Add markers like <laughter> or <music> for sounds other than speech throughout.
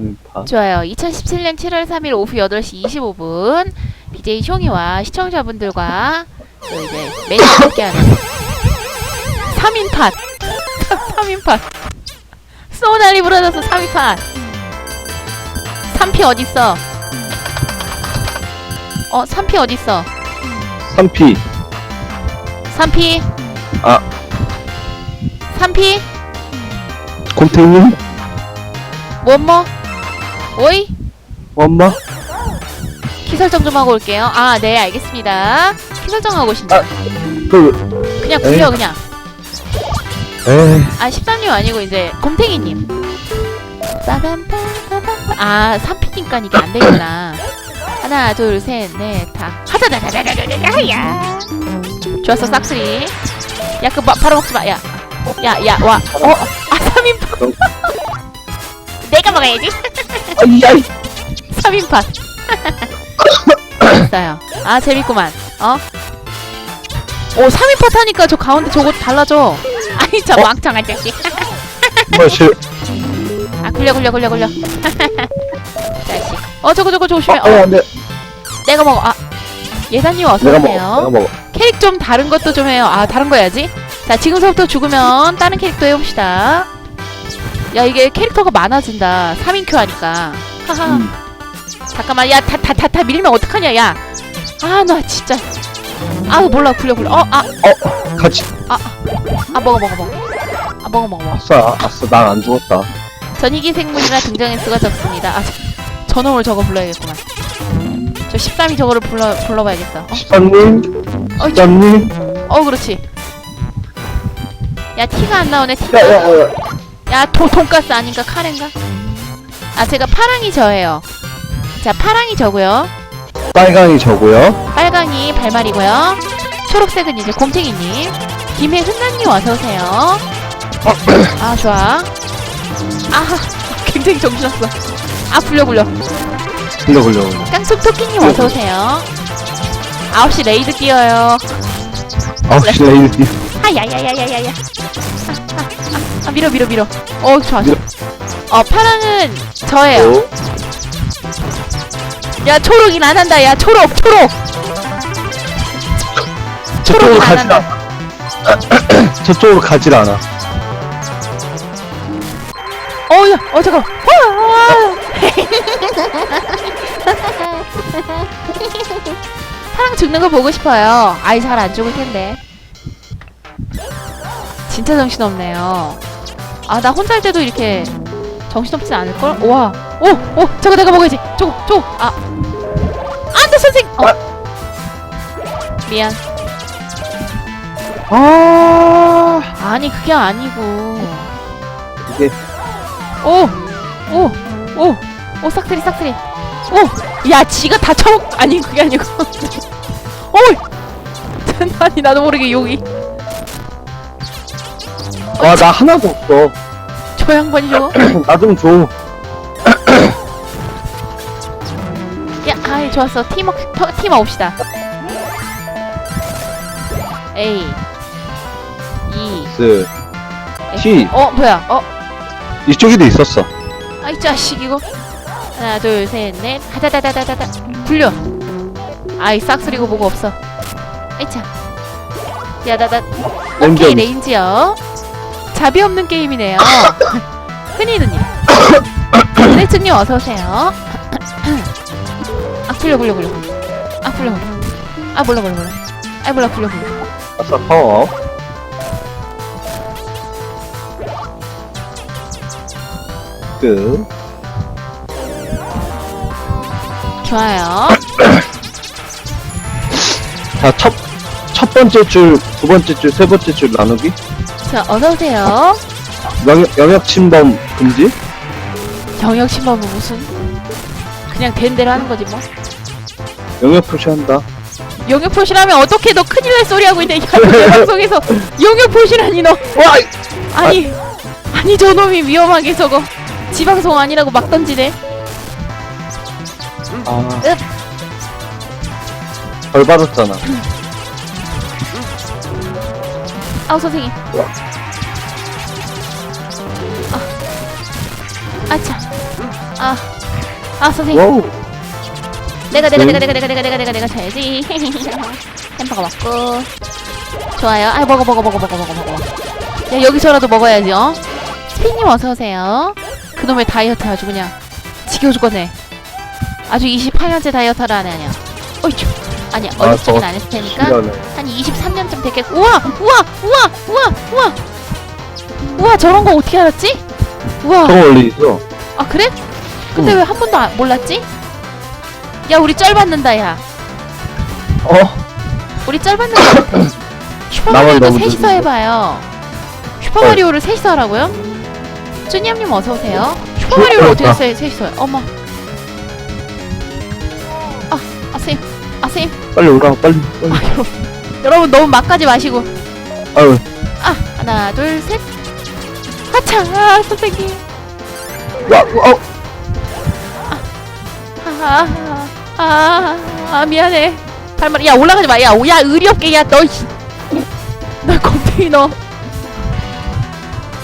3인파. 좋아요. 2017년 7월 3일 오후 8시 25분 BJ 숑이와 시청자분들과 또 이제 매일 함께하는 3인팟 3인팟 소날이 부러져서 3인팟 3피 어딨어? 어 3피 어딨어? 3P. 3피 아. 3피 곰탱님? 뭐뭐? 오이? 엄마? 키 설정 좀 하고 올게요. 아, 네, 알겠습니다. 키 설정하고 오신다. 아. 그, 그냥 굴려, 에이. 그냥. 에이. 아, 13님 아니고 이제 곰탱이님. 아, 3피니까 이게 안 되구나. 하나, 둘, 셋, 넷, 다. 하자자자자자자자야. 좋았어, 싹쓸이. 야, 그 바, 바로 먹지 마. 야, 야, 야, 와. 어, 아, 3인파. 내가 먹어야지. 아이, 아이. 3인팟. 됐어요. 아, 재밌구만. 어? 오, 3인팟 하니까 저 가운데 저거 달라져. 아이, 저 어? 왕창한 자식. 뭐, 실, 아, 굴려, 굴려, 굴려, 굴려. <laughs> 자식. 어, 저거, 저거 조심해. 아, 어, 어, 안 돼. 내가 먹어. 아, 예단님 내가 먹어. 어서오세요. 내가 먹어. 캐릭 좀 다른 것도 좀 해요. 아, 다른 거 해야지. 자, 지금서부터 죽으면 다른 캐릭터 해봅시다. 야, 이게 캐릭터가 많아진다. 3인큐 하니까. 하하. 음. 잠깐만, 야, 다, 다, 다, 다 밀면 어떡하냐, 야. 아, 나 진짜. 아, 몰라, 굴려, 굴려. 어, 아, 같이. 아, 먹어, 먹어, 먹어. 아, 먹어, 먹어, 먹어. 아싸, 아싸, 난 안 죽었다. 전이기 생물이라 등장 횟수가 적습니다. 아, 저, 저놈을 저거 불러야겠구만. 저 13이 저거를 불러, 불러봐야겠어. 어, 13님? 어, 13님? 어, 그렇지. 야, 티가 안 나오네, 야, 티가. 야, 야. 야, 도, 돈가스 아닌가? 카레인가? 아, 제가 파랑이 저예요. 자, 파랑이 저고요. 빨강이 저고요. 빨강이 발말이고요. 초록색은 이제 곰탱이님. 김해 흔난님 어서오세요. <clears throat> 아, 좋아. 아, 굉장히 정신없어. 아, 굴려, 굴려. 흘려, 흘려. 깡속 토끼님 어서오세요. 9시 레이드 뛰어요. 아홉 시 레이드. 아, 야야야야야야. 아, 밀어, 밀어, 밀어. 어, 좋아. 밀어. 어, 파랑은 저예요. 야, 초록이 안 한다. 야, 초록, 초록. 저쪽으로 초록이 안 가질 한다. 않아. <clears throat> 저쪽으로 가질 않아. 어, 야, 어, 잠깐. 사랑 <laughs> 죽는 거 보고 싶어요. 아이 잘 안 죽을 텐데. 진짜 정신없네요. 아, 나 혼자 할 때도 이렇게 정신없지 않을 걸? 와, 오, 오, 저거 내가 먹어야지. 저거, 저거. 아, 안돼 선생. 어. 미안. 아, 아니 그게 아니고. 이게. 오! 오! 오! 오 싹트리 싹트리 오! 야 지가 다 처먹 아니 그게 아니고 <laughs> 오! <laughs> 아니 나도 모르게 여기 와, 나 <laughs> 하나도 없어. 저 양반이 저거 <clears throat> 나좀 줘. <clears throat> 야 아이 좋았어. 팀워 팀 옵시다. A E 스. F. T. 어 뭐야? 어? 이쪽에도 있었어. 아이 자식 이거. 하나 둘 셋 넷. 하다다다다다다. 굴려. 아이 싹쓸이고 뭐가 없어. 아이차 야다다 렌즈 오케이 없- 레인지요 자비 없는 게임이네요. <laughs> 흔히 누님 레츠님 어서오세요. 아 굴려 굴려 굴려. 아 굴려 굴려. 아 몰라 몰라 몰라 아 몰라 굴려 굴려. 아싸, 파워. 끝. 좋아요. 자, 첫, 첫 번째 줄, 두 번째 줄, 세 번째 줄 나누기. 자 어서오세요 영역, 영역 침범 금지. 경역 침범은 무슨 그냥 된 대로 하는 거지 뭐 영역 표시한다. 영역 표시라면 어떻게 너 큰일 날 소리 하고 내 <laughs> 방송에서 영역 표시라니 너 와! 아니 아니 저놈이 위험하게 저거 지방송 아니라고 막 던지네 아. 읍. 벌 받았잖아. 아우 선생님 아 아차 아, 아 선생님. 와우. 내가 내가 네. 내가 내가 내가 내가 내가 내가 내가 자야지. <laughs> 햄버거 먹고. 좋아요. 아 먹어 먹어 먹어 먹어 먹어 먹어. 야 여기서라도 먹어야지 어. 스피님 어서 오세요. 그놈의 다이어트 아주 그냥 지겨워 죽겠네. 아주 28년째 다이어트를 하네 아니야. 어이쭈. 아니야 아, 어렵지는 저 않을 테니까 신기하네. 한 23년쯤 됐겠고. 우와 우와 우와 우와 우와 우와 저런 거 어떻게 알았지? 우와. 저거 원래 있어. 아 그래? 근데 응. 왜한 번도 안- 몰랐지? 야 우리 쩔 받는다 야 어? 우리 <coughs> 나만 슈퍼마리오도 너무 셋이서 늦은데? 해봐요 슈퍼마리오를 셋이서 하라고요? 쭈니엄님 어서오세요 슈퍼마리오를 어, 어떻게 아. 세, 셋이서 해 어머 아 아쌤 아쌤 빨리 올라가, 빨리. 빨리. 아 여러분 너무 막 가지 마시고 아유, 아 하나 둘셋 하차 아, 선생님 와, 와, 어. 아, 아, 아, 아 미안해. 발말 야 올라가지 마. 야, 의리 없게 야 너. 씨. 너 곰탱이 너.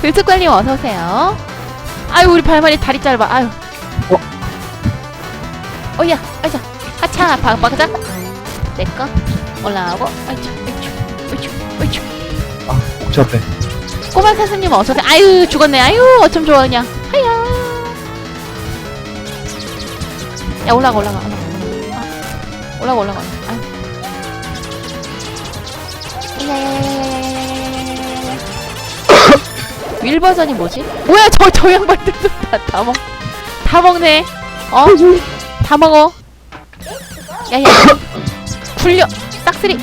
글특관님 어서 오세요. 아유 우리 발말이 다리 짧아. 아유. 어? 어야, 아자, 하차, 박 박자. 내꺼 올라오고 으쭈 으쭈 으쭈 으쭈 아 복잡해 꼬마 사슴님 어서 아유 죽었네 아유 어쩜 좋아 그냥 하야 야 올라가 올라가 올라가 아, 올라가 올라가 아유 윌 버전이 뭐지? 뭐야 저, 저 양반들도 다, 다 먹, 다 먹네 어? 다 먹어 야야 굴려. 싹쓸이.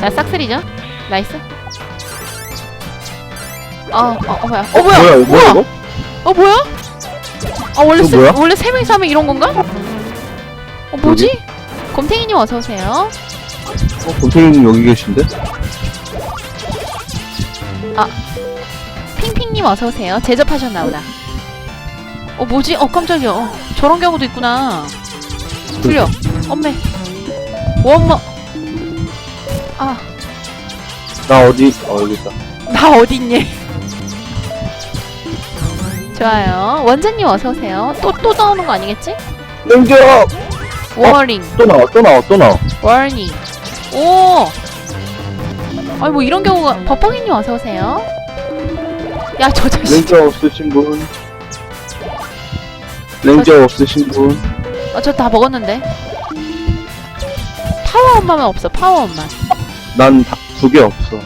자 싹쓸이죠. 나이스. 어, 어, 어 뭐야? 어 뭐야? 뭐야, 뭐야, 이거? 어 뭐야? 아 원래 이거 세, 뭐야? 원래 세 명이서 하면 이런 건가? 어 뭐지? 곰탱이님 어서 오세요. 어, 곰탱이님 여기 계신데? 핑핑님 어서 오세요. 제접하셨나 보다. 어 뭐지? 어 깜짝이야. 어, 저런 경우도 있구나. 굴려. 엄매. 원머. 아, 나 어디, 어, 여기 있다. 나 어딨니? 좋아요. 원장님 어서 오세요. 또 또 나오는 거 아니겠지? 냉겨! 워닝. 또 나와, 또 나와, 또 나와. 워닝. 오. 아니 뭐 이런 경우가 버퍼기님 어서 오세요. 야 저 자식. 냉겨 없으신 분. 냉겨 없으신 분. 어, 저다 먹었는데. 파워 엄마만 없어. 파워 엄마. 난 두 개 없어.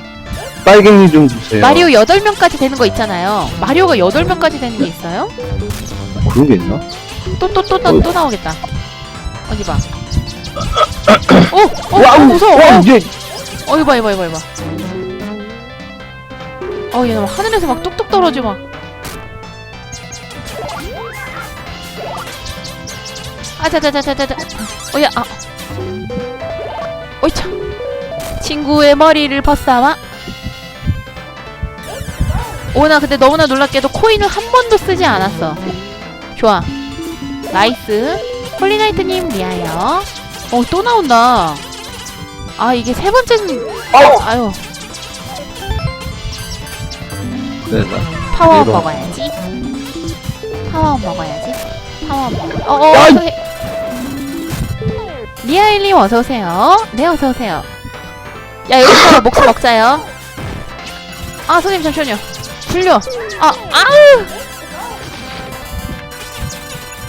빨갱이 좀 주세요. 마리오 8명까지 되는 거 있잖아요. 마리오가 8명까지 되는 게 있어요? 그런 게 있나? 또 또 또또또 나오겠다. 어디 봐. 오! <coughs> 어, 와우! 어, 무서워. 와, 어, 이제, 어, 이봐, 이봐, 이봐, 이봐. 어, 얘 하늘에서 막 뚝뚝 떨어져, 막. 아자자자자자자. 어, 야, 아. 참. 친구의 머리를 벗사와. 오, 나 근데 너무나 놀랍게도 코인을 한 번도 쓰지 않았어. 좋아. 나이스. 홀리나이트님, 리하여. 어, 또 나온다. 아, 이게 세 번째는. 어! 아유. 네, 나. 파워 이거. 먹어야지. 파워 먹어야지. 파워 먹어. 어, 어, 해. 리아일님 어서 오세요. 네, 어서 오세요. 야, 여기서 <laughs> 목숨 먹자요. 아, 선생님 잠시만요. 굴려. 아, 아우.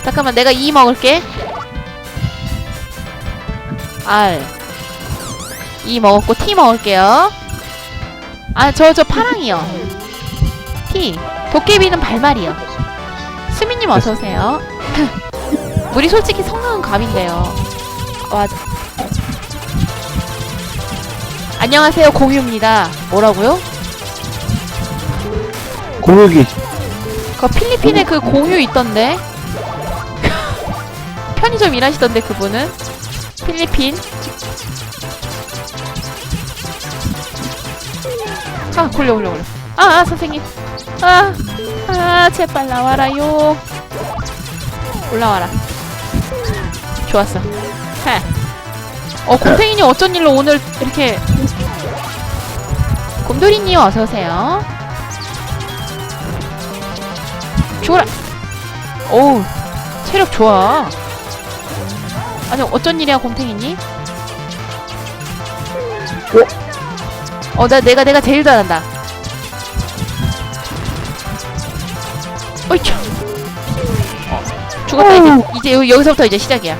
잠깐만, 내가 이 먹을게. R. 이 먹었고 T 먹을게요. 아, 저 저 파랑이요. T. 도깨비는 발말이요. 수민님 어서 오세요. <laughs> 우리 솔직히 성능은 갑인데요. 와. 안녕하세요 공유입니다. 뭐라고요? 공유기. 그 필리핀에 그 공유 있던데. <laughs> 편의점 일하시던데 그분은 필리핀. 아 굴려 굴려 굴려. 아, 아 선생님. 아, 아 제발 나와라요. 올라와라. 좋았어. 헤. 어 곰탱이님 어쩐 일로 오늘 이렇게 곰돌이님 어서 오세요. 죽어라. 오, 체력 좋아. 아니 어쩐 일이야 곰탱이니? 어, 나 내가 내가 제일 잘한다. 어이차. 어, 죽었다 이제 이제 여- 여기서부터 이제 시작이야.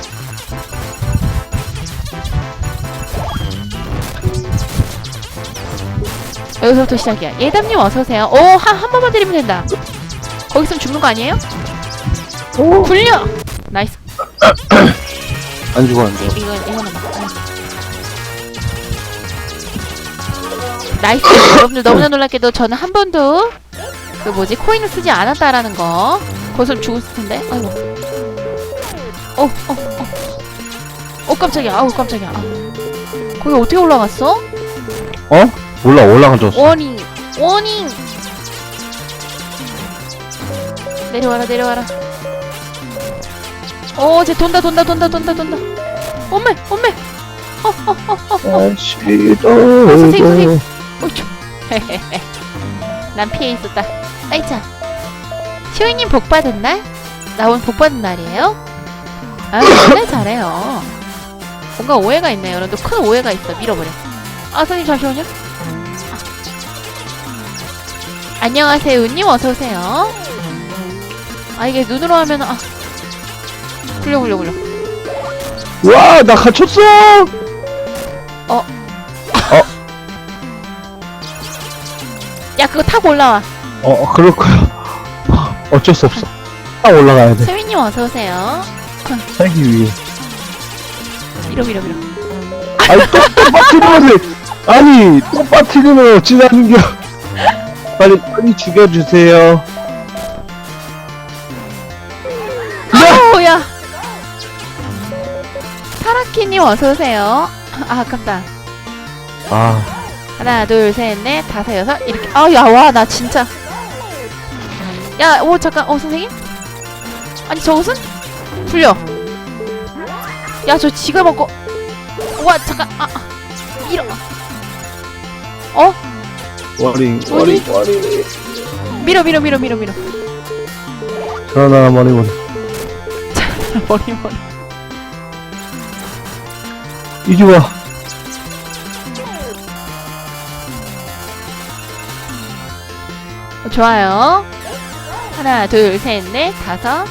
여기서부터 시작이야. 예담님 어서 오세요. 오 한 한 번만 드리면 된다. 거기선 죽는 거 아니에요? 오. 굴려. 나이스. <coughs> 안 죽어 안 죽어 이거 이거는 막. 나이스. 여러분들 너무나 놀랍게도 저는 한 번도 그 뭐지 코인을 쓰지 않았다라는 거. 거기서 죽었을 텐데. 아이고. 어, 어, 어. 어 깜짝이야. 아우 깜짝이야. 아. 거기 어떻게 올라갔어? 어? 몰라 올라가줬어 워닝. 워닝. 내려와라 내려와라. 어, 쟤 돈다 돈다 돈다 돈다 돈다. 엄매 엄매. 어, 어, 어, 어. 다시 선생님, 돌고 어이구. <laughs> 난 피해 있었다. 아이차. 시호이님 복 받은 날? 나 오늘 복 받은 날이에요? 아, 맨날 잘해요. 뭔가 오해가 있네요. 여러분들 큰 오해가 있어. 밀어버려. 아, 선생님 잠시만요. 안녕하세요, 은님 어서 오세요. 아, 이게 눈으로 하면 아. 굴려 굴려 굴려. 와 나 갇혔어 <laughs> 야, 그거 타고 올라와. 어 어, 그럴 거야 어쩔 수 없어 딱 올라가야 돼 세민님 어서 오세요. 살기 위해 밀어 밀어 밀어. 아니 또, 또 빠뜨리면 아니 또 빠뜨리면 어찌 나는 겨 빨리 빨리 죽여주세요 아우야. 타라키님 어서 오세요. 아 아깝다. 아 하나 둘셋넷 다섯 여섯 이렇게. 아야 와 나 진짜. 야 오 잠깐 어 선생님? 아니 저것은 풀려. 야 저 지갑 먹고. 와 잠깐 아 아. 이러. 어 워링 어디? 워링 워링 밀어 밀어 밀어 밀어 밀어. 전화 머리 머리 <laughs> 머리 머리. 이리 와 좋아요. 하나, 둘, 셋, 넷, 다섯.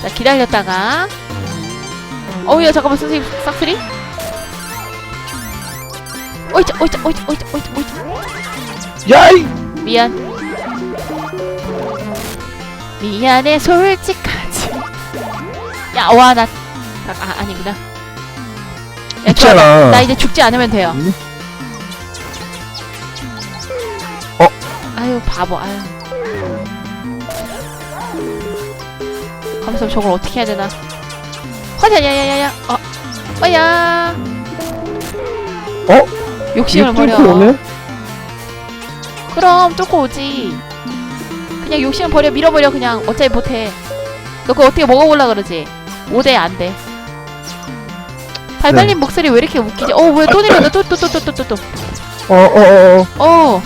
자, 기다렸다가. 어우, 야, 잠깐만, 선생님, 싹쓸이? 어이차, 어이차, 어이차, 어이차, 어이차, 어이차. 야이 미안. 미안해, 솔직하지. 야, 와, 나. 아, 아 아니구나. 야, 나, 있잖아 나 이제 죽지 않으면 돼요. 응? 어? 아유 바보 아유. 가면서 저걸 어떻게 해야 되나? 허자 야 야 야 야. 어. 어야. 어? 욕심을 버려. 뚫고 오네? 그럼 뚫고 오지. 그냥 욕심을 버려 밀어버려 그냥 어차피 못해. 너 그거 어떻게 먹어볼라 그러지? 5대 안 돼. 발발님 목소리 왜 이렇게 웃기지? 어, 왜또 내려온다? 또, 또, 또, 또, 또, 또, 또. 어어어어 어.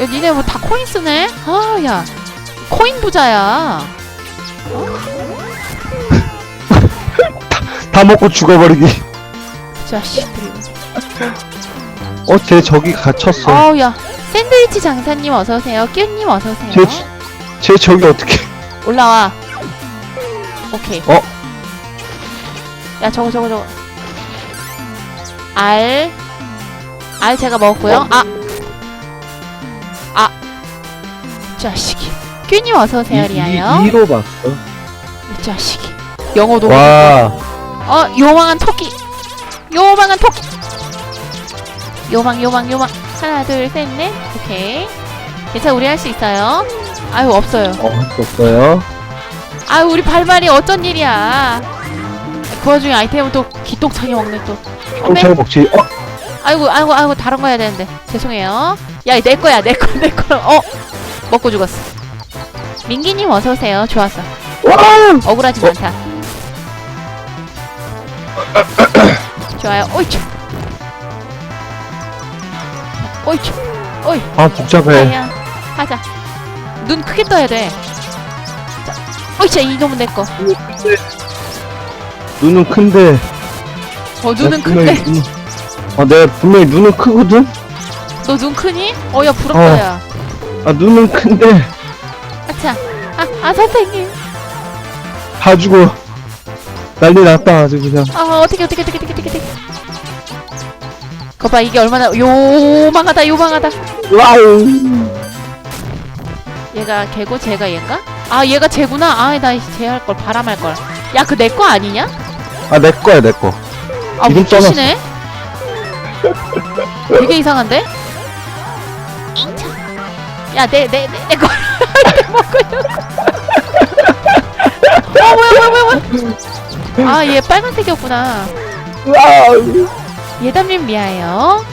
야, 니네 뭐 다 코인 쓰네? 아, 야. 코인 부자야. <laughs> 다 먹고 죽어버리기 자식들이. 어 쟤 저기 갇혔어 아우, 야. 샌드위치 장사님 어서오세요. 끼우님 어서오세요. 쟤, 쟤 저기 어떻게 올라와. 오케이. 어? 야, 저거, 저거, 저거. 알. 알 제가 먹었고요. 아. 아. 자식이. 끼우님 어서오세요, 리아요. 이, 로 봤어 이 자식이. 영어도. 와 어, 요망한 토끼. 요망한 토끼. 요망, 요망, 요망. 하나, 둘, 셋, 넷. 오케이. 괜찮아, 우리 할 수 있어요. 아유, 없어요. 어, 할수 없어요 아유, 우리 발발이 어쩐 일이야. 그 와중에 아이템을 또 기똥차게 먹네, 또. 똥차게 먹지 어? 아이고, 아이고, 아이고, 다른 거 해야 되는데. 죄송해요. 야, 내 거야, 내 거, 내 거. 어? 먹고 죽었어. 민기님 어서 오세요. 좋았어. 와 억울하지 어? 않다. 좋아요. 오이쭈. 오이쭈. 오이. 아 복잡해 아야. 하자. 눈 크게 떠야 돼. 자, 어이차 이놈은 내 거. 눈은 큰데. 어 눈은 내가 분명히 큰데. 눈- 어, 내가 분명히 눈은 크거든? 너 눈 크니? 어야 부럽다 어. 야. 아, 눈은 큰데. 아차. 아, 아 선생님. 봐주고. 난리 났다, 아주 그냥. 아 어떻게 어떻게 어떻게 어떻게. 거봐 이게 얼마나 요망하다 요망하다. 와우. 얘가 걔고 쟤가 얘인가? 아 얘가 쟤구나. 아나 쟤할 걸 바람할 걸. 야 그 내 거 아니냐? 아, 내 거야, 내 거. 아 이름 웃기시네. 되게 이상한데? 야내 내 내 <laughs> 내 거. 어 뭐야 뭐야 뭐야 뭐야. 아얘 빨간색이었구나. 와우. 예담님 미아요.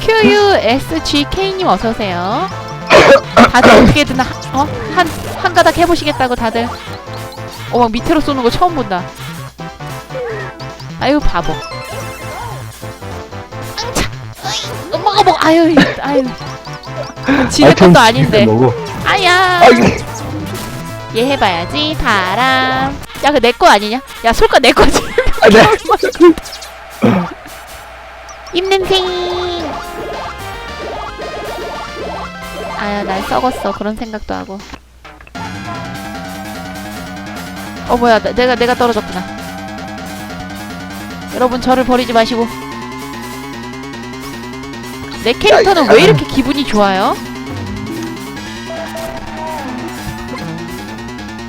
QUSGK님 어서 오세요. 다들 어떻게든 하, 어? 한, 한 가닥 해보시겠다고 다들. 어, 막 밑으로 쏘는 거 처음 본다. 아유, 바보. 어이, 엄마가 뭐, 아유, 이- 아유. 지네 것도 아닌데. 먹어. 아야! 아. 얘 해봐야지, 바람. 야, 그 내 거 아니냐? 야, 솔까 내 거지. 아, 네. <laughs> 입냄새. 아, 날 썩었어. 그런 생각도 하고. 어, 뭐야. 나- 내가, 내가 떨어졌구나. 여러분, 저를 버리지 마시고. 내 캐릭터는 왜 이렇게 기분이 좋아요?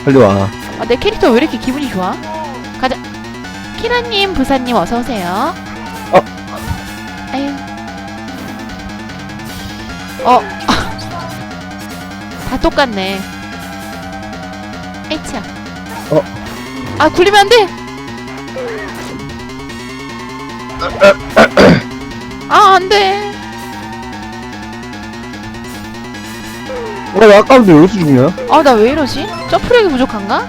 빨리 와. 아, 내 캐릭터 왜 이렇게 기분이 좋아? 가자. 키라님, 부사님, 어서오세요. 어. <laughs> 다 똑같네. 에이차. 어. 아, 굴리면 안 돼! 아, 안 돼. 어, 나 아까부터 여기서 죽냐? 아, 나 왜 이러지? 점프력이 부족한가?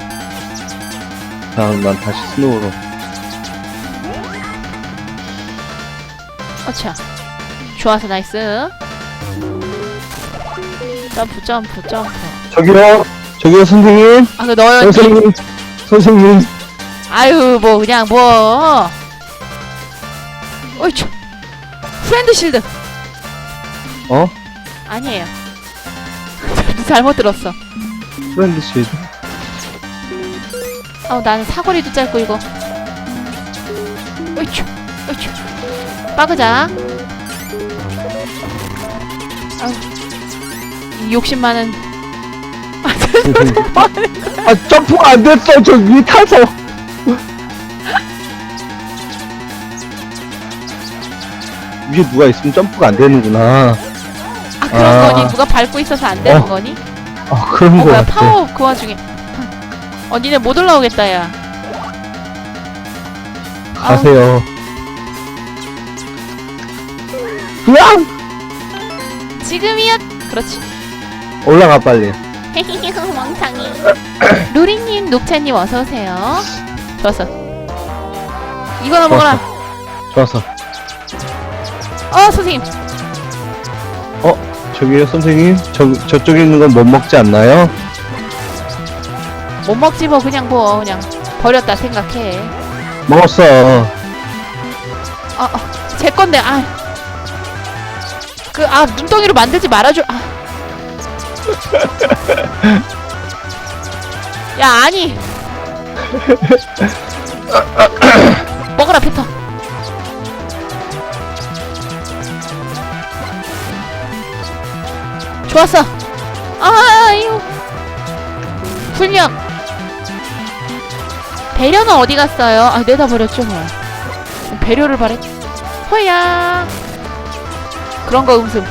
다음, 난 다시 스노우로. 어차. 좋아서 나이스. 점프, 점프, 점프. 저기요. 저기요, 선생님. 아, 그 너였니? 선생님. 선생님. 아유 뭐 그냥 뭐 어이쿠 프렌드 실드 어? 아니에요 <laughs> 잘못 들었어 프렌드 실드. 아우 나는 사거리도 짧고 이거 어이쿠 어이쿠 빠그자 욕심 많은 <laughs> <laughs> 아, 점프가 안 됐어. 저 위에 타서. 위에 누가 있으면 점프가 안 되는구나. 아 그런 아. 거니 누가 밟고 있어서 안 되는 어. 거니 아, 그런 어 거 뭐야 같아. 파워 그 와중에 어 니네 못 올라오겠다 야 아우, 가세요. 그냥 지금이야 그렇지 올라가 빨리. <laughs> 멍청이. 루리님, 녹차님 어서 오세요. 좋았어. 이거나 먹어라. 좋았어. 어 선생님. 저기요 선생님. 저 저쪽에 있는 건 못 먹지 않나요? 못 먹지 뭐 그냥 뭐 그냥 버렸다 생각해. 먹었어. 아, 아, 제 건데 아. 그 아 눈덩이로 만들지 말아줘. 아. <laughs> 야 아니. 먹어라 피터. 좋았어. 아 이거 훌륭. 배려는 어디 갔어요? 아 내다 버렸죠 뭐. 배려를 바래. 허야. 그런 거 음습.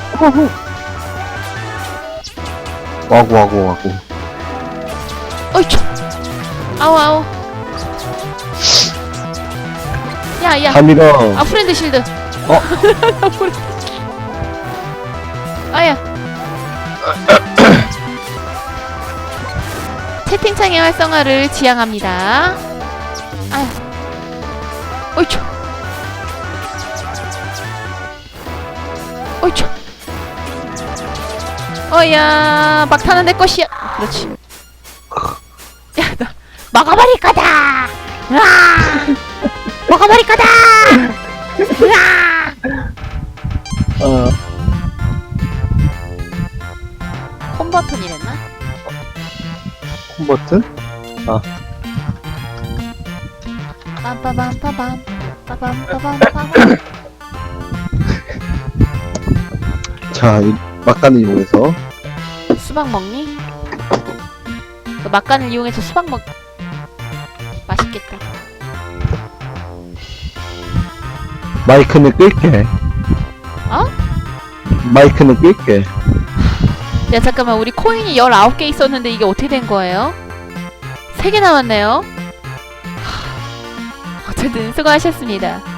와구 와구 와구. 어이 참. 아우 아우. 야 야. 다 밀어. 아 프렌드 실드. 어? 프렌드. <laughs> 아야. <coughs> 채팅창의 활성화를 지향합니다. 아야. 어이초. 어이초. 어야 막타는 내 것이야. 그렇지. 야너 먹어버릴 거다! 으아! 먹어버릴 거다! 으아! 어, 홈 버튼이랬나? 홈 버튼? 빰빠밤 빠밤 빠밤 빠밤 빠밤 자, 이 막간을 이용해서 수박 먹니? 너 막간을 이용해서 수박 먹 맛있겠다 마이크는 끌게. 어? 마이크는 끌게. 야 잠깐만 우리 코인이 19개 있었는데 이게 어떻게 된 거예요? 3개 남았네요 하, 어쨌든 수고하셨습니다